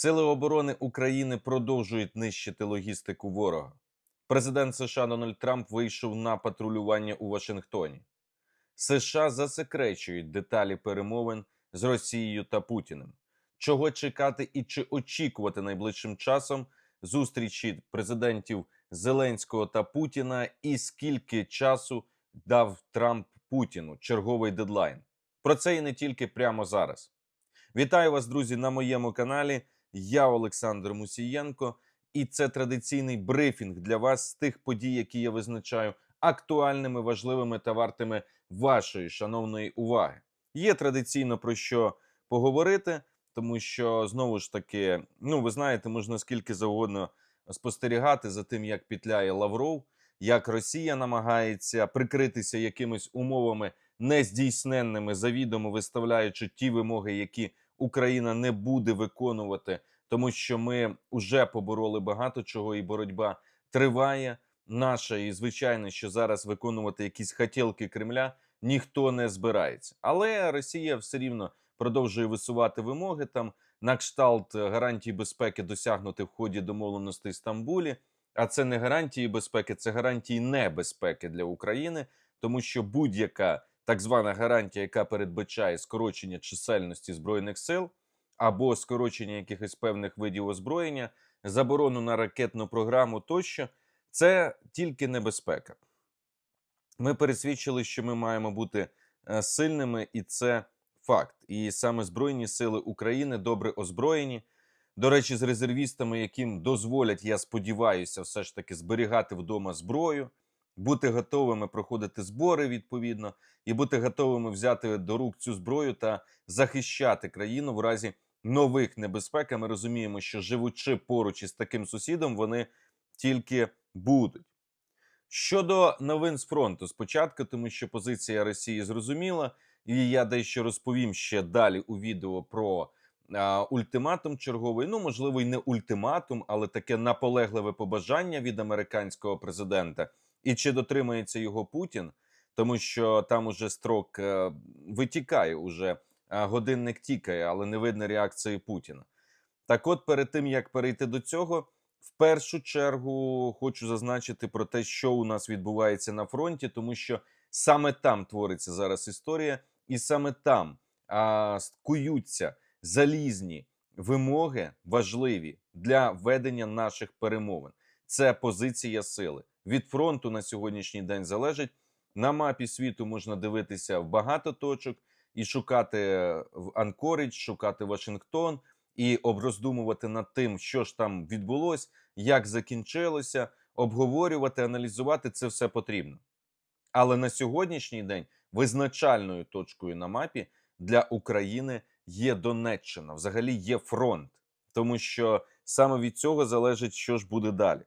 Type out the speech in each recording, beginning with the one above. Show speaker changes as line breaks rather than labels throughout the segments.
Сили оборони України продовжують нищити логістику ворога. Президент США Дональд Трамп вийшов на патрулювання у Вашингтоні. США засекречують деталі перемовин з Росією та Путіним. Чого чекати і чи очікувати найближчим часом зустрічі президентів Зеленського та Путіна, і скільки часу дав Трамп Путіну черговий дедлайн? Про це і не тільки прямо зараз. Вітаю вас, друзі, на моєму каналі. Я Олександр Мусієнко, і це традиційний брифінг для вас з тих подій, які я визначаю актуальними, важливими та вартими вашої шановної уваги. Є традиційно про що поговорити, тому що знову ж таки, ну ви знаєте, можна скільки завгодно спостерігати за тим, як пітляє Лавров, як Росія намагається прикритися якимись умовами нездійсненними, завідомо виставляючи ті вимоги, які Україна не буде виконувати, тому що ми вже побороли багато чого, і боротьба триває. Наша і звичайно, що зараз виконувати якісь хотілки Кремля ніхто не збирається. Але Росія все рівно продовжує висувати вимоги там на кшталт гарантій безпеки досягнути в ході домовленостей Стамбулі. А це не гарантії безпеки, це гарантії небезпеки для України, тому що будь-яка так звана гарантія, яка передбачає скорочення чисельності збройних сил або скорочення якихось певних видів озброєння, заборону на ракетну програму тощо, це тільки небезпека. Ми пересвідчили, що ми маємо бути е, сильними, і це факт. І саме Збройні сили України добре озброєні. До речі, з резервістами, яким дозволять, я сподіваюся, все ж таки зберігати вдома зброю, бути готовими проходити збори відповідно, і бути готовими взяти до рук цю зброю та захищати країну в разі нових небезпек. А Ми розуміємо, що живучи поруч із таким сусідом, вони тільки будуть. Щодо новин з фронту, спочатку, тому що позиція Росії зрозуміла, і я дещо розповім ще далі у відео про а, ультиматум черговий. Ну, можливо, й не ультиматум, але таке наполегливе побажання від американського президента. І чи дотримається його Путін, тому що там уже строк е, витікає, уже е, годинник тікає, але не видно реакції Путіна. Так, от, перед тим як перейти до цього. В першу чергу хочу зазначити про те, що у нас відбувається на фронті, тому що саме там твориться зараз історія, і саме там а, куються залізні вимоги важливі для ведення наших перемовин. Це позиція сили від фронту на сьогоднішній день залежить. На мапі світу можна дивитися в багато точок і шукати в Анкоридж, шукати Вашингтон і оброздумувати над тим, що ж там відбулось, як закінчилося, обговорювати, аналізувати це все потрібно. Але на сьогоднішній день визначальною точкою на мапі для України є Донеччина, взагалі є фронт, тому що саме від цього залежить, що ж буде далі.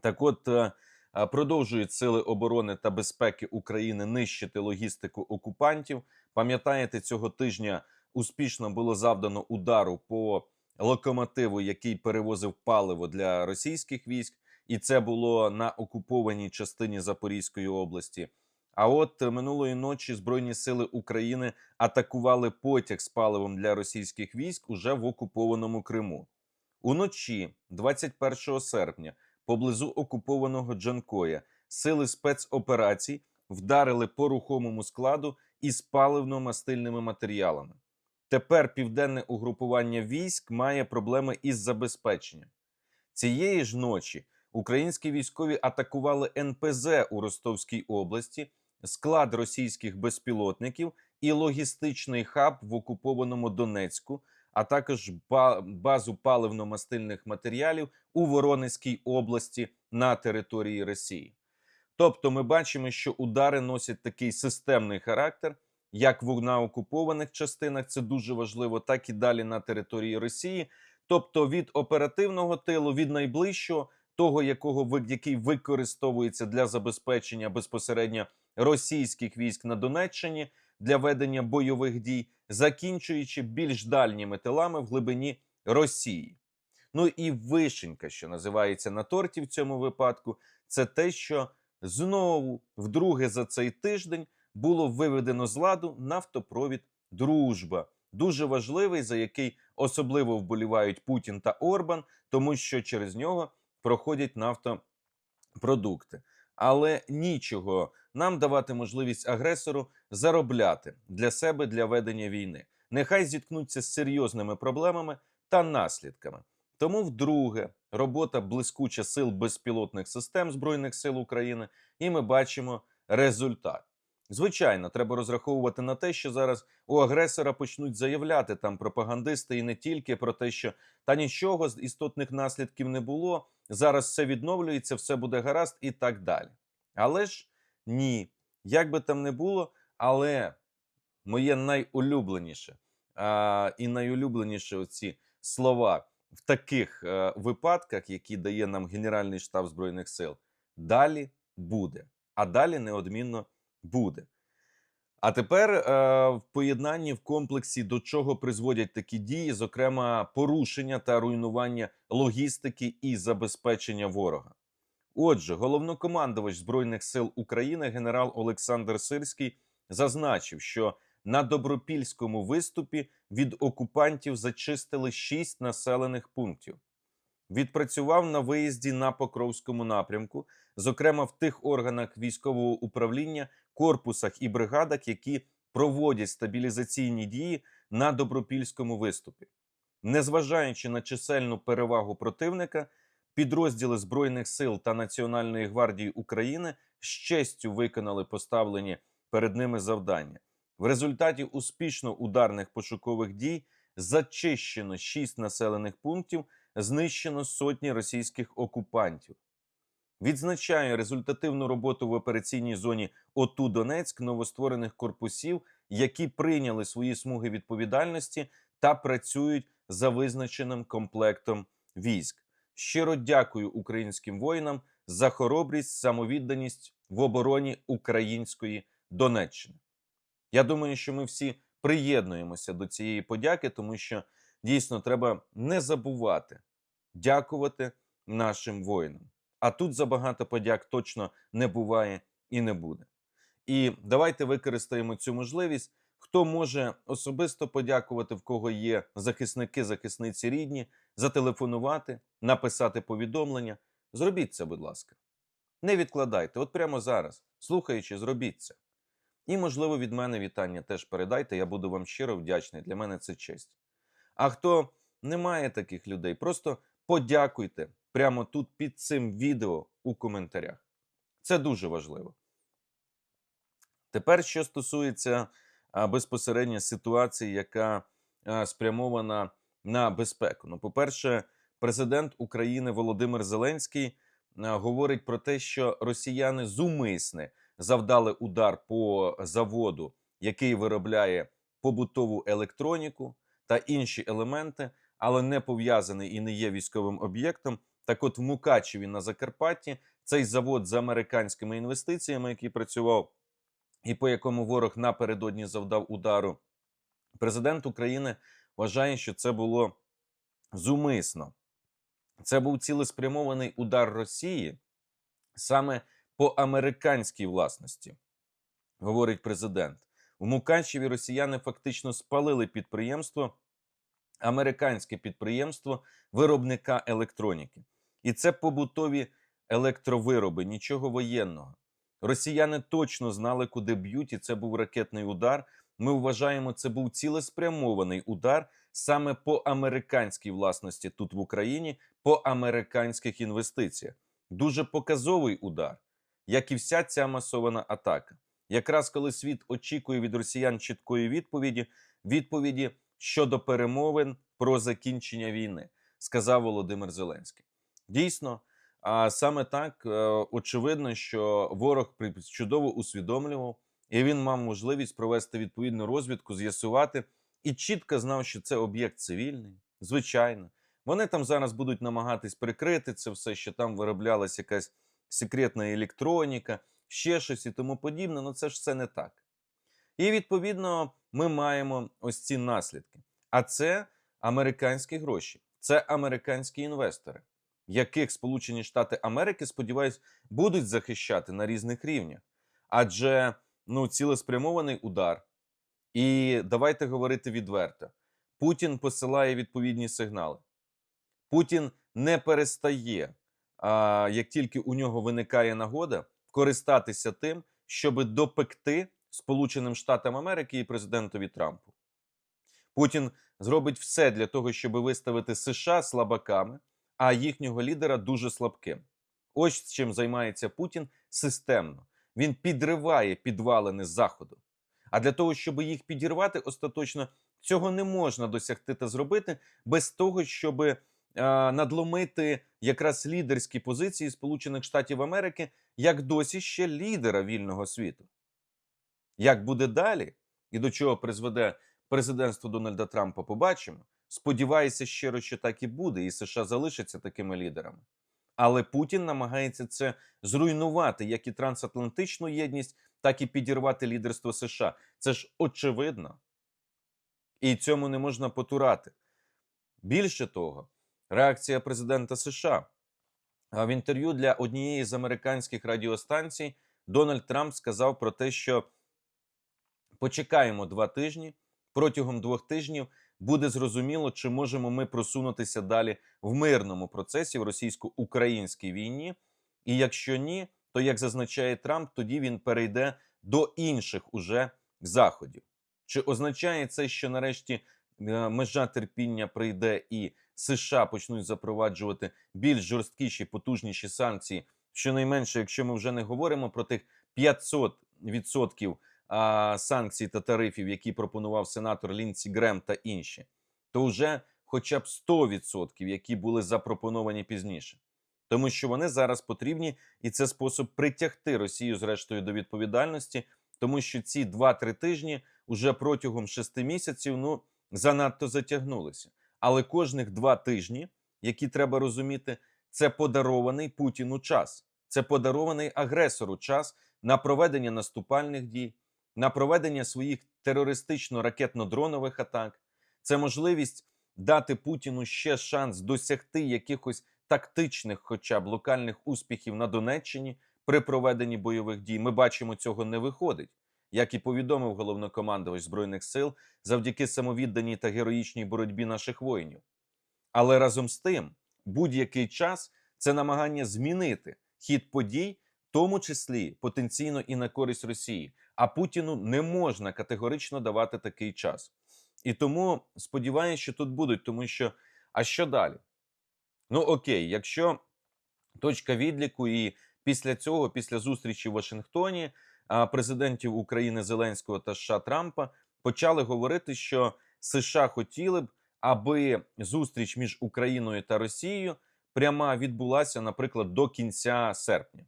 Так, от е, е, продовжують сили оборони та безпеки України нищити логістику окупантів. Пам'ятаєте, цього тижня успішно було завдано удару по локомотиву, який перевозив паливо для російських військ, і це було на окупованій частині Запорізької області. А от минулої ночі Збройні сили України атакували потяг з паливом для російських військ уже в окупованому Криму. Уночі, 21 серпня, поблизу окупованого Джанкоя, сили спецоперацій вдарили по рухомому складу із паливно-мастильними матеріалами. Тепер південне угрупування військ має проблеми із забезпеченням. Цієї ж ночі українські військові атакували НПЗ у Ростовській області, склад російських безпілотників і логістичний хаб в окупованому Донецьку, а також базу паливно-мастильних матеріалів у Воронезькій області на території Росії. Тобто, ми бачимо, що удари носять такий системний характер як на окупованих частинах, це дуже важливо, так і далі на території Росії. Тобто від оперативного тилу, від найближчого, того, якого який використовується для забезпечення безпосередньо російських військ на Донеччині для ведення бойових дій, закінчуючи більш дальніми тилами в глибині Росії. Ну і вишенька, що називається на торті в цьому випадку, це те, що знову вдруге за цей тиждень було виведено з ладу нафтопровід Дружба, дуже важливий, за який особливо вболівають Путін та Орбан, тому що через нього проходять нафтопродукти. Але нічого нам давати можливість агресору заробляти для себе для ведення війни. Нехай зіткнуться з серйозними проблемами та наслідками. Тому, вдруге, робота блискуча сил безпілотних систем Збройних сил України, і ми бачимо результат. Звичайно, треба розраховувати на те, що зараз у агресора почнуть заявляти там пропагандисти і не тільки про те, що та нічого з істотних наслідків не було. Зараз все відновлюється, все буде гаразд і так далі. Але ж ні, як би там не було, але моє найулюбленіше а, і найулюбленіше оці слова в таких е, випадках, які дає нам Генеральний штаб Збройних сил, далі буде, а далі неодмінно буде. А тепер е, в поєднанні в комплексі до чого призводять такі дії, зокрема порушення та руйнування логістики і забезпечення ворога. Отже, головнокомандувач Збройних сил України генерал Олександр Сирський зазначив, що на добропільському виступі від окупантів зачистили шість населених пунктів. Відпрацював на виїзді на Покровському напрямку, зокрема в тих органах військового управління, корпусах і бригадах, які проводять стабілізаційні дії на добропільському виступі. Незважаючи на чисельну перевагу противника, підрозділи Збройних сил та Національної гвардії України з честю виконали поставлені перед ними завдання. В результаті успішно ударних пошукових дій зачищено шість населених пунктів, знищено сотні російських окупантів. Відзначає результативну роботу в операційній зоні ОТУ Донецьк новостворених корпусів, які прийняли свої смуги відповідальності та працюють за визначеним комплектом військ. Щиро дякую українським воїнам за хоробрість, самовідданість в обороні української Донеччини. Я думаю, що ми всі приєднуємося до цієї подяки, тому що дійсно треба не забувати дякувати нашим воїнам. А тут забагато подяк точно не буває і не буде. І давайте використаємо цю можливість. Хто може особисто подякувати, в кого є захисники, захисниці рідні, зателефонувати, написати повідомлення. Зробіть це, будь ласка. Не відкладайте, от прямо зараз, слухаючи, зробіть це. І, можливо, від мене вітання теж передайте. Я буду вам щиро вдячний. Для мене це честь. А хто не має таких людей, просто подякуйте прямо тут під цим відео у коментарях. Це дуже важливо. Тепер, що стосується безпосередньо ситуації, яка спрямована на безпеку. Ну, по-перше, президент України Володимир Зеленський говорить про те, що росіяни зумисне завдали удар по заводу, який виробляє побутову електроніку та інші елементи, але не пов'язаний і не є військовим об'єктом. Так, от в Мукачеві на Закарпатті цей завод з американськими інвестиціями, який працював, і по якому ворог напередодні завдав удару, президент України вважає, що це було зумисно. Це був цілеспрямований удар Росії саме по американській власності, говорить президент. У Мукачеві росіяни фактично спалили підприємство, американське підприємство виробника електроніки. І це побутові електровироби, нічого воєнного. Росіяни точно знали, куди б'ють, і це був ракетний удар. Ми вважаємо, це був цілеспрямований удар саме по американській власності тут в Україні, по американських інвестиціях. Дуже показовий удар, як і вся ця масована атака. Якраз коли світ очікує від росіян чіткої відповіді, відповіді щодо перемовин про закінчення війни, сказав Володимир Зеленський. Дійсно, а саме так е, очевидно, що ворог чудово усвідомлював, і він мав можливість провести відповідну розвідку, з'ясувати і чітко знав, що це об'єкт цивільний. Звичайно, вони там зараз будуть намагатись прикрити це все, що там вироблялася якась секретна електроніка, ще щось і тому подібне. Ну це ж все не так. І відповідно ми маємо ось ці наслідки. А це американські гроші, це американські інвестори яких Сполучені Штати Америки, сподіваюсь, будуть захищати на різних рівнях. Адже ну, цілеспрямований удар. І давайте говорити відверто: Путін посилає відповідні сигнали. Путін не перестає, а, як тільки у нього виникає нагода, користатися тим, щоб допекти Сполученим Штатам Америки і президентові Трампу. Путін зробить все для того, щоб виставити США слабаками, а їхнього лідера дуже слабким. Ось чим займається Путін системно. Він підриває підвалини Заходу. А для того, щоб їх підірвати, остаточно цього не можна досягти та зробити без того, щоб е, надломити якраз лідерські позиції Сполучених Штатів Америки як досі ще лідера вільного світу. Як буде далі і до чого призведе президентство Дональда Трампа, побачимо. Сподіваюся, щиро, що так і буде, і США залишаться такими лідерами. Але Путін намагається це зруйнувати як і трансатлантичну єдність, так і підірвати лідерство США. Це ж очевидно. І цьому не можна потурати. Більше того, реакція президента США. В інтерв'ю для однієї з американських радіостанцій Дональд Трамп сказав про те, що почекаємо два тижні. Протягом двох тижнів буде зрозуміло, чи можемо ми просунутися далі в мирному процесі в російсько-українській війні. І якщо ні, то як зазначає Трамп, тоді він перейде до інших уже заходів. Чи означає це, що нарешті е, межа терпіння прийде і США почнуть запроваджувати більш жорсткіші, потужніші санкції? Щонайменше, якщо ми вже не говоримо про тих 500% а, санкцій та тарифів, які пропонував сенатор Лінсі Грем та інші, то вже хоча б 100%, які були запропоновані пізніше. Тому що вони зараз потрібні, і це спосіб притягти Росію зрештою до відповідальності, тому що ці 2-3 тижні уже протягом 6 місяців ну занадто затягнулися. Але кожних 2 тижні, які треба розуміти, це подарований Путіну час, це подарований агресору час на проведення наступальних дій, на проведення своїх терористично-ракетно-дронових атак. Це можливість дати Путіну ще шанс досягти якихось тактичних, хоча б локальних успіхів на Донеччині при проведенні бойових дій. Ми бачимо, цього не виходить. Як і повідомив головнокомандувач збройних сил завдяки самовідданій та героїчній боротьбі наших воїнів. Але разом з тим, будь-який час це намагання змінити хід подій, тому числі потенційно і на користь Росії. А Путіну не можна категорично давати такий час. І тому сподіваюся, що тут будуть, тому що а що далі? Ну окей, якщо точка відліку, і після цього, після зустрічі в Вашингтоні, президентів України Зеленського та США Трампа почали говорити, що США хотіли б, аби зустріч між Україною та Росією пряма відбулася, наприклад, до кінця серпня.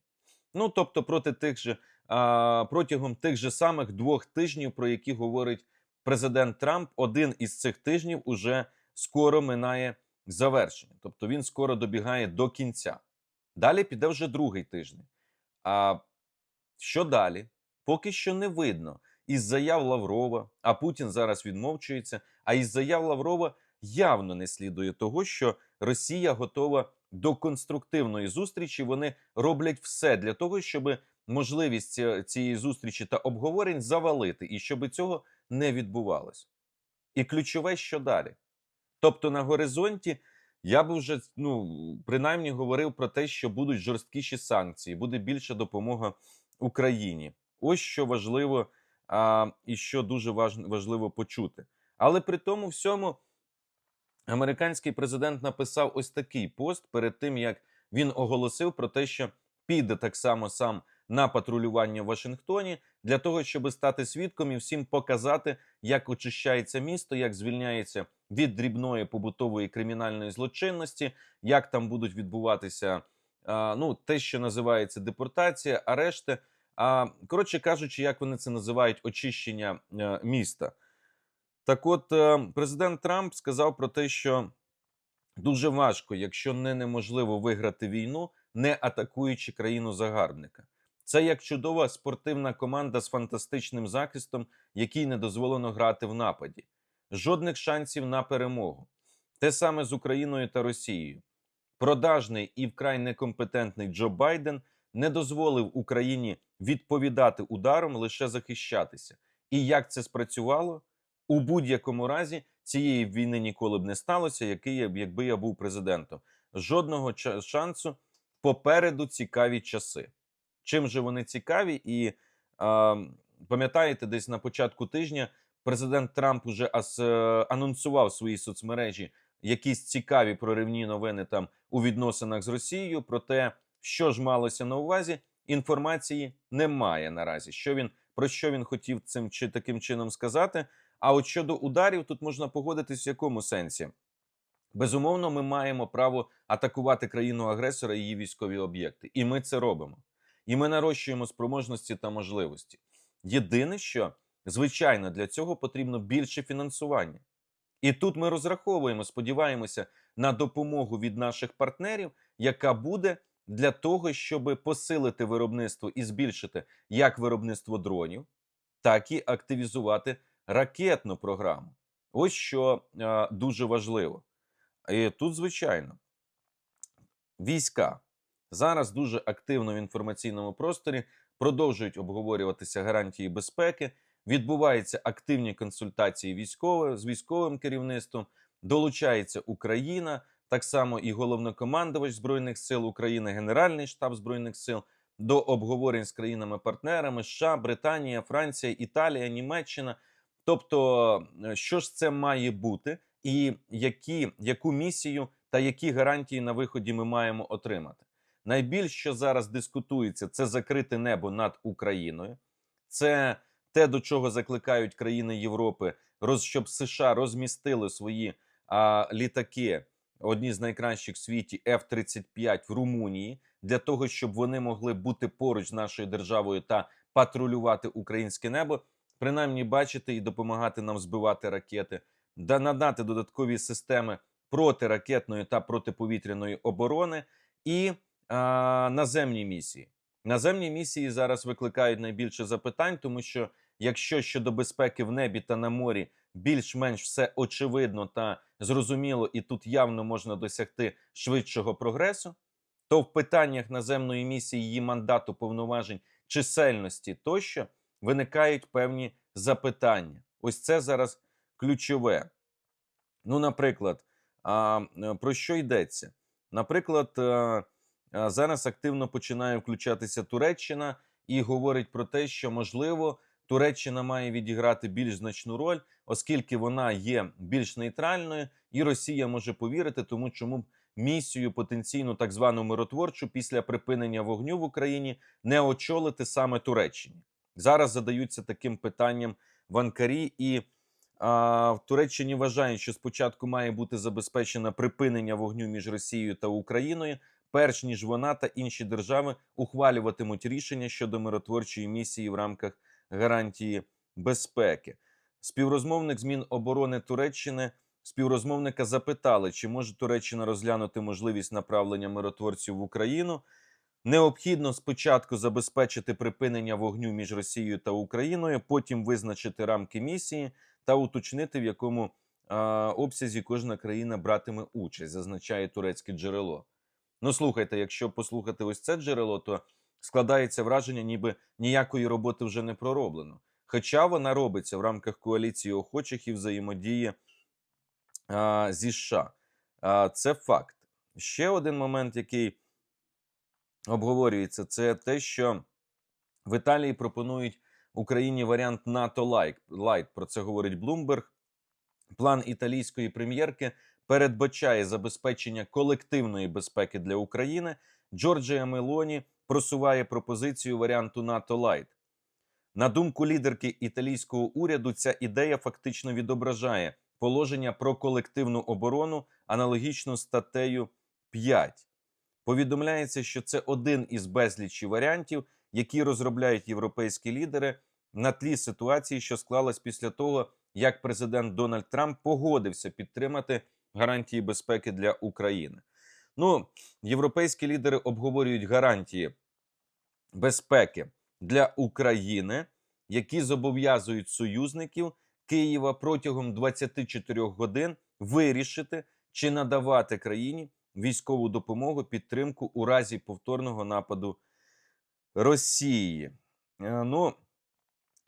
Ну тобто, проти тих же а, протягом тих же самих двох тижнів, про які говорить президент Трамп, один із цих тижнів уже скоро минає завершення, тобто він скоро добігає до кінця. Далі піде вже другий тиждень. А що далі? Поки що не видно. Із заяв Лаврова, а Путін зараз відмовчується. А із заяв Лаврова явно не слідує того, що Росія готова до конструктивної зустрічі. Вони роблять все для того, щоб можливість цієї зустрічі та обговорень завалити, і щоб цього не відбувалось. І ключове, що далі. Тобто на горизонті я б вже ну принаймні говорив про те, що будуть жорсткіші санкції, буде більша допомога Україні. Ось що важливо а, і що дуже важ, важливо почути. Але при тому всьому американський президент написав ось такий пост перед тим, як він оголосив про те, що піде так само сам на патрулювання в Вашингтоні для того, щоб стати свідком і всім показати, як очищається місто, як звільняється від дрібної побутової кримінальної злочинності, як там будуть відбуватися ну, те, що називається депортація, арешти. А коротше кажучи, як вони це називають очищення е, міста. Так от, е, президент Трамп сказав про те, що дуже важко, якщо не неможливо виграти війну, не атакуючи країну загарбника. Це як чудова спортивна команда з фантастичним захистом, якій не дозволено грати в нападі. Жодних шансів на перемогу. Те саме з Україною та Росією. Продажний і вкрай некомпетентний Джо Байден не дозволив Україні відповідати ударом, лише захищатися. І як це спрацювало? У будь-якому разі цієї війни ніколи б не сталося, якби я був президентом. Жодного шансу попереду цікаві часи. Чим же вони цікаві? І а, пам'ятаєте, десь на початку тижня президент Трамп уже ас, е, анонсував в своїй соцмережі якісь цікаві проривні новини там у відносинах з Росією. Проте, що ж малося на увазі, інформації немає наразі. Що він про що він хотів цим чи таким чином сказати? А от щодо ударів, тут можна погодитись в якому сенсі. Безумовно, ми маємо право атакувати країну-агресора і її військові об'єкти, і ми це робимо. І ми нарощуємо спроможності та можливості. Єдине, що звичайно для цього потрібно більше фінансування. І тут ми розраховуємо, сподіваємося на допомогу від наших партнерів, яка буде для того, щоб посилити виробництво і збільшити як виробництво дронів, так і активізувати ракетну програму. Ось що е, дуже важливо. І тут, звичайно, війська зараз дуже активно в інформаційному просторі продовжують обговорюватися гарантії безпеки. Відбуваються активні консультації військових з військовим керівництвом. Долучається Україна, так само і головнокомандувач збройних сил України, Генеральний штаб збройних сил до обговорень з країнами-партнерами США, Британія, Франція, Італія, Німеччина. Тобто, е, що ж це має бути, і які, яку місію та які гарантії на виході ми маємо отримати? Найбільш що зараз дискутується, це закрите небо над Україною. Це те, до чого закликають країни Європи, роз, щоб США розмістили свої а, літаки, одні з найкращих в світі F-35 в Румунії, для того, щоб вони могли бути поруч з нашою державою та патрулювати українське небо, принаймні бачити і допомагати нам збивати ракети, да надати додаткові системи протиракетної та протиповітряної оборони і а, наземні місії. Наземні місії зараз викликають найбільше запитань, тому що якщо щодо безпеки в небі та на морі більш-менш все очевидно та зрозуміло, і тут явно можна досягти швидшого прогресу, то в питаннях наземної місії її мандату, повноважень, чисельності тощо виникають певні запитання. Ось це зараз ключове. Ну, наприклад, а, е, про що йдеться? Наприклад, е, е, зараз активно починає включатися Туреччина і говорить про те, що можливо Туреччина має відіграти більш значну роль, оскільки вона є більш нейтральною, і Росія може повірити, тому чому місію потенційну так звану миротворчу після припинення вогню в Україні не очолити саме Туреччині. Зараз задаються таким питанням в Анкарі і. А, в Туреччині вважають, що спочатку має бути забезпечено припинення вогню між Росією та Україною, перш ніж вона та інші держави ухвалюватимуть рішення щодо миротворчої місії в рамках гарантії безпеки. Співрозмовник з Міноборони Туреччини співрозмовника запитали, чи може Туреччина розглянути можливість направлення миротворців в Україну. Необхідно спочатку забезпечити припинення вогню між Росією та Україною, потім визначити рамки місії та уточнити, в якому а, обсязі кожна країна братиме участь, зазначає турецьке джерело. Ну, слухайте, якщо послухати ось це джерело, то складається враження, ніби ніякої роботи вже не пророблено. Хоча вона робиться в рамках коаліції охочих і взаємодії а, зі США. А, це факт. Ще один момент, який обговорюється, це те, що в Італії пропонують Україні варіант НАТО Лайт. Про це говорить Блумберг. План італійської прем'єрки передбачає забезпечення колективної безпеки для України. Джорджія Мелоні просуває пропозицію варіанту НАТО Лайт. На думку лідерки італійського уряду, ця ідея фактично відображає положення про колективну оборону аналогічно статтею 5. Повідомляється, що це один із безлічі варіантів, які розробляють європейські лідери на тлі ситуації, що склалась після того, як президент Дональд Трамп погодився підтримати гарантії безпеки для України. Ну, європейські лідери обговорюють гарантії безпеки для України, які зобов'язують союзників Києва протягом 24 годин вирішити чи надавати країні військову допомогу підтримку у разі повторного нападу Росії. Е, Ну,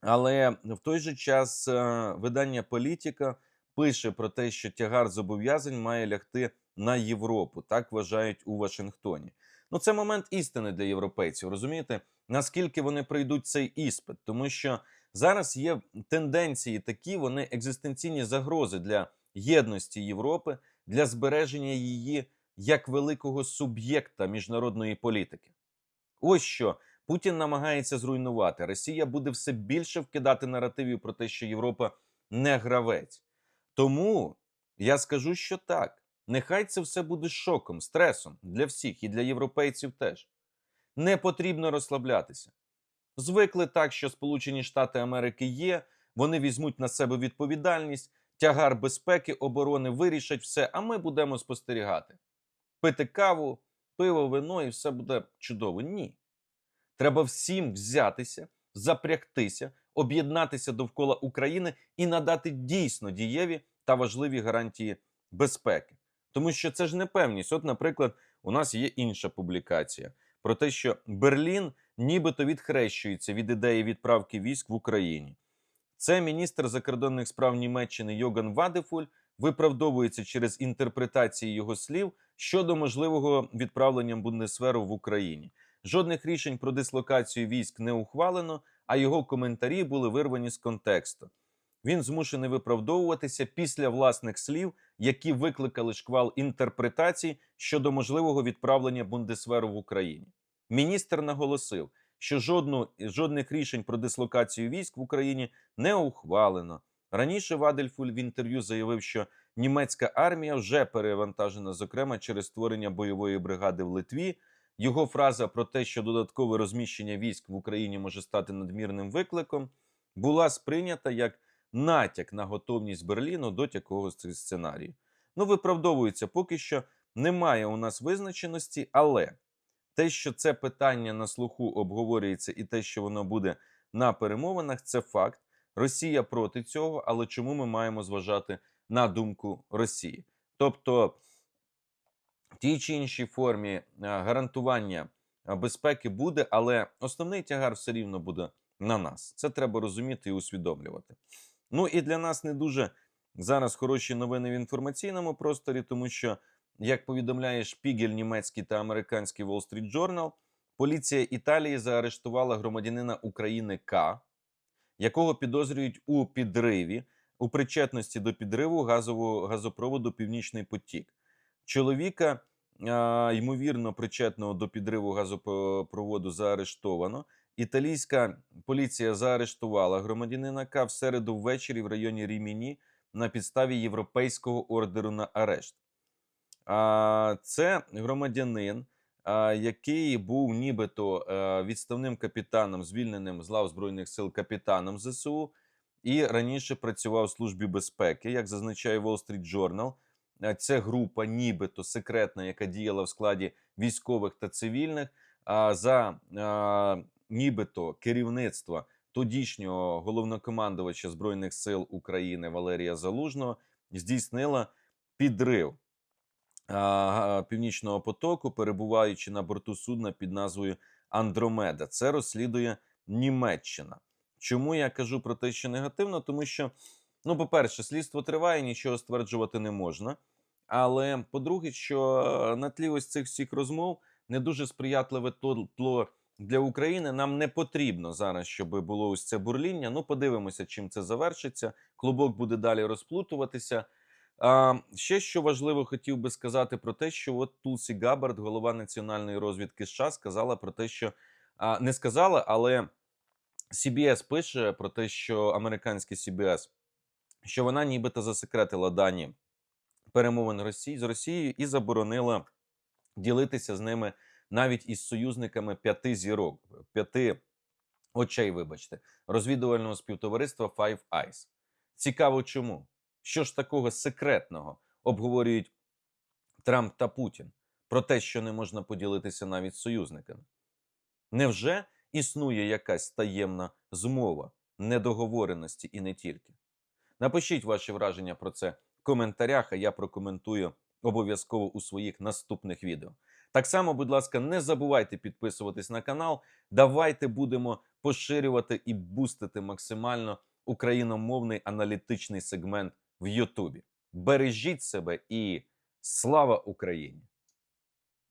але в той же час е, видання політика пише про те, що тягар зобов'язань має лягти на Європу. Так вважають у Вашингтоні. Ну, це момент істини для європейців. Розумієте, наскільки вони пройдуть цей іспит, тому що зараз є тенденції такі, вони екзистенційні загрози для єдності Європи, для збереження її як великого суб'єкта міжнародної політики. Ось що Путін намагається зруйнувати. Росія буде все більше вкидати наративів про те, що Європа не гравець. Тому я скажу, що так. Нехай це все буде шоком, стресом для всіх і для європейців теж. Не потрібно розслаблятися. Звикли так, що Сполучені Штати Америки є, вони візьмуть на себе відповідальність, тягар безпеки, оборони вирішать все, а ми будемо спостерігати. Пити каву, пиво, вино і все буде чудово. Ні. Треба всім взятися, запрягтися, об'єднатися довкола України і надати дійсно дієві та важливі гарантії безпеки. Тому що це ж не певність. От, наприклад, у нас є інша публікація про те, що Берлін нібито відхрещується від ідеї відправки військ в Україні. Це міністр закордонних справ Німеччини Йоган Вадефуль виправдовується через інтерпретації його слів щодо можливого відправлення Бундесверу в Україні. Жодних рішень про дислокацію військ не ухвалено, а його коментарі були вирвані з контексту. Він змушений виправдовуватися після власних слів, які викликали шквал інтерпретацій щодо можливого відправлення Бундесверу в Україні. Міністр наголосив, що жодну, жодних рішень про дислокацію військ в Україні не ухвалено. Раніше Вадельфуль в інтерв'ю заявив, що німецька армія вже перевантажена, зокрема через створення бойової бригади в Литві. Його фраза про те, що додаткове розміщення військ в Україні може стати надмірним викликом, була сприйнята як натяк на готовність Берліну до такого сценарію. Ну, виправдовується, поки що немає у нас визначеності, але те, що це питання на слуху обговорюється, і те, що воно буде на перемовинах, це факт. Росія проти цього, але чому ми маємо зважати на думку Росії? Тобто в тій чи іншій формі е, гарантування е, безпеки буде, але основний тягар все рівно буде на нас. Це треба розуміти і усвідомлювати. Ну і для нас не дуже зараз хороші новини в інформаційному просторі, тому що, як повідомляє Шпігель, німецький та американський Wall Street Journal, поліція Італії заарештувала громадянина України К, якого підозрюють у підриві, у причетності до підриву газового газопроводу Північний потік. Чоловіка, ймовірно, причетного до підриву газопроводу заарештовано. Італійська поліція заарештувала громадянина К в середу ввечері в районі Ріміні на підставі європейського ордеру на арешт. А, Це громадянин, який був нібито е, відставним капітаном, звільненим з лав Збройних сил капітаном ЗСУ, і раніше працював в службі безпеки, як зазначає Wall Street Journal. Е, Це група, нібито секретна, яка діяла в складі військових та цивільних. А за нібито керівництва тодішнього головнокомандувача збройних сил України Валерія Залужного здійснила підрив північного потоку, перебуваючи на борту судна під назвою Андромеда. Це розслідує Німеччина. Чому я кажу про те, що негативно? Тому що, ну, по-перше, слідство триває, нічого стверджувати не можна. Але по-друге, що на тлі ось цих всіх розмов не дуже сприятливе тло для України. Нам не потрібно зараз, щоб було ось це бурління. Ну, подивимося, чим це завершиться. Клубок буде далі розплутуватися. А, ще що важливо, хотів би сказати про те, що от Тулсі Габард, голова національної розвідки США, сказала про те, що а, не сказала, але CBS пише про те, що американський CBS, що вона нібито засекретила дані перемовин Росії з Росією і заборонила ділитися з ними навіть із союзниками п'яти зірок, п'яти очей, вибачте, розвідувального співтовариства Five Eyes. Цікаво, чому? Що ж такого секретного обговорюють Трамп та Путін про те, що не можна поділитися навіть союзниками? Невже існує якась таємна змова недоговореності і не тільки? Напишіть ваші враження про це в коментарях, а я прокоментую обов'язково у своїх наступних відео. Так само, будь ласка, не забувайте підписуватись на канал. Давайте будемо поширювати і бустити максимально україномовний аналітичний сегмент в Ютубі. Бережіть себе і слава Україні!